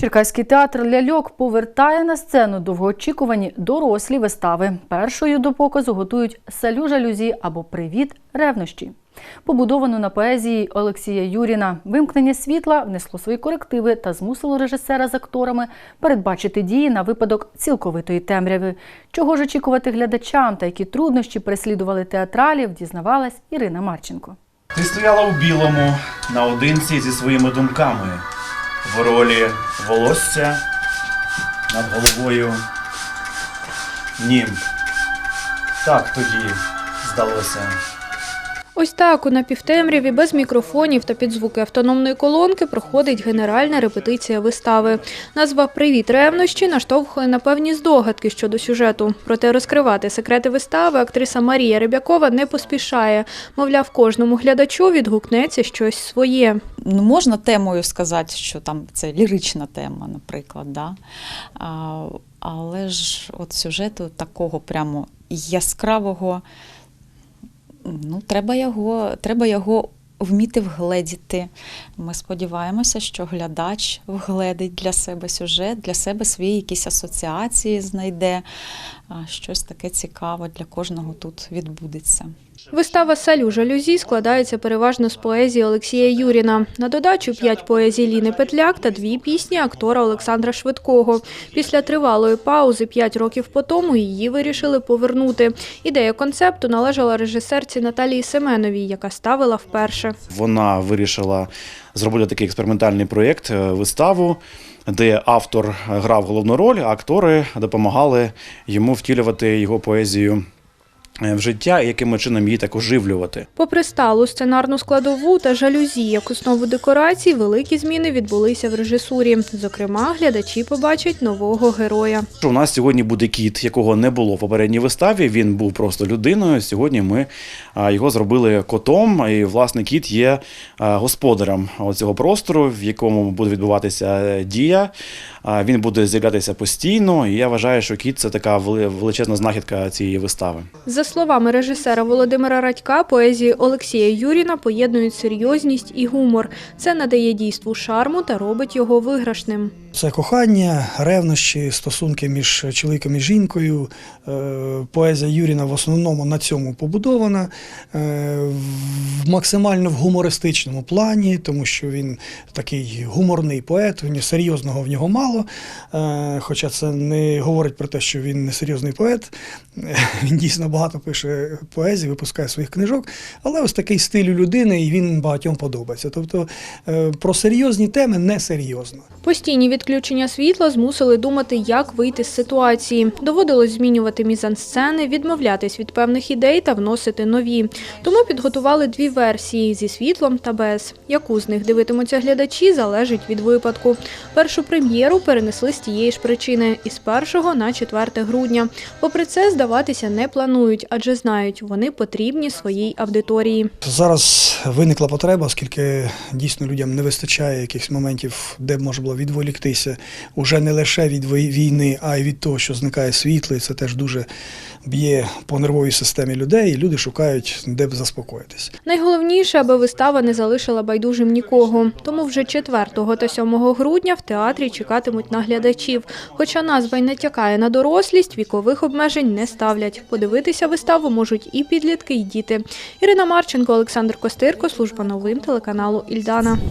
Черкаський театр ляльок повертає на сцену довгоочікувані дорослі вистави. Першою до показу готують салю жалюзі або привіт ревнощі. Побудовану на поезії Олексія Юріна, вимкнення світла внесло свої корективи та змусило режисера з акторами передбачити дії на випадок цілковитої темряви. Чого ж очікувати глядачам та які труднощі переслідували театралів, дізнавалась Ірина Марченко. Ти стояла у білому наодинці зі своїми думками в ролі волосся над головою німб. Так тоді здалося. Ось так у напівтемряві без мікрофонів та під звуки автономної колонки проходить генеральна репетиція вистави. Назва Привіт ревнощі наштовхує на певні здогадки щодо сюжету. Проте розкривати секрети вистави актриса Марія Рибякова не поспішає. Мовляв, кожному глядачу відгукнеться щось своє. ну, можна темою сказати, що там це лірична тема, наприклад, да? а, але ж от сюжету такого прямо яскравого, ну, треба його, треба його вміти вгледіти. Ми сподіваємося, що глядач вгледить для себе сюжет, для себе свої якісь асоціації знайде, щось таке цікаве для кожного тут відбудеться. Вистава «Салю жалюзі» складається переважно з поезії Олексія Юріна. На додачу п'ять поезій Ліни Петляк та дві пісні актора Олександра Швидкого. Після тривалої паузи п'ять років по тому її вирішили повернути. Ідея концепту належала режисерці Наталії Семеновій, яка ставила вперше. Вона вирішила зробити такий експериментальний проєкт, е, виставу, де автор грав головну роль, а актори допомагали йому втілювати його поезію в життя і яким чином її так оживлювати. Попри сталу сценарну складову та жалюзі як основу декорацій, великі зміни відбулися в режисурі. Зокрема, глядачі побачать нового героя. У нас сьогодні буде кіт, якого не було в попередній виставі. Він був просто людиною. Сьогодні ми його зробили котом. І власне кіт є господарем цього простору, в якому буде відбуватися е, дія. Він буде з'являтися постійно. І я вважаю, що кіт це така величезна знахідка цієї вистави. За словами режисера Володимира Радька, поезії Олексія Юріна поєднують серйозність і гумор. Це надає дійству шарму та робить його виграшним. Це кохання, ревнощі, стосунки між чоловіком і жінкою. Е, Поезія Юріна в основному на цьому побудована, е, в максимально в гумористичному плані, тому що він такий гуморний поет, серйозного в нього мало. Е, Хоча це не говорить про те, що він не серйозний поет. Він дійсно багато пише поезії, випускає своїх книжок, але ось такий стиль у людини, і він багатьом подобається. Тобто про серйозні теми не серйозно. Постійні відключення світла змусили думати, як вийти з ситуації. Доводилось змінювати мізансцени, відмовлятись від певних ідей та вносити нові. Тому підготували дві версії зі світлом та без. Яку з них дивитимуться глядачі, залежить від випадку. Першу прем'єру перенесли з тієї ж причини із 1 на 4 грудня. Попри це, здаватися не планують, адже знають, вони потрібні своїй аудиторії. Зараз виникла потреба, оскільки дійсно людям не вистачає якихось моментів, де б можна було відволіктися уже не лише від війни, а й від того, що зникає світло, і це теж дуже б'є по нервовій системі людей. І люди шукають, де б заспокоїтися. Найголовніше, аби вистава не залишила байдужим нікого. Тому вже 4 та 7 грудня в театрі чекатимуть на глядачів. Хоча назва й натякає на дорослість, вікових обмежень не ставлять. Подивитися виставу можуть і підлітки, і діти. Ірина Марченко, Олександр Костирко, служба новин телеканалу Ільдана.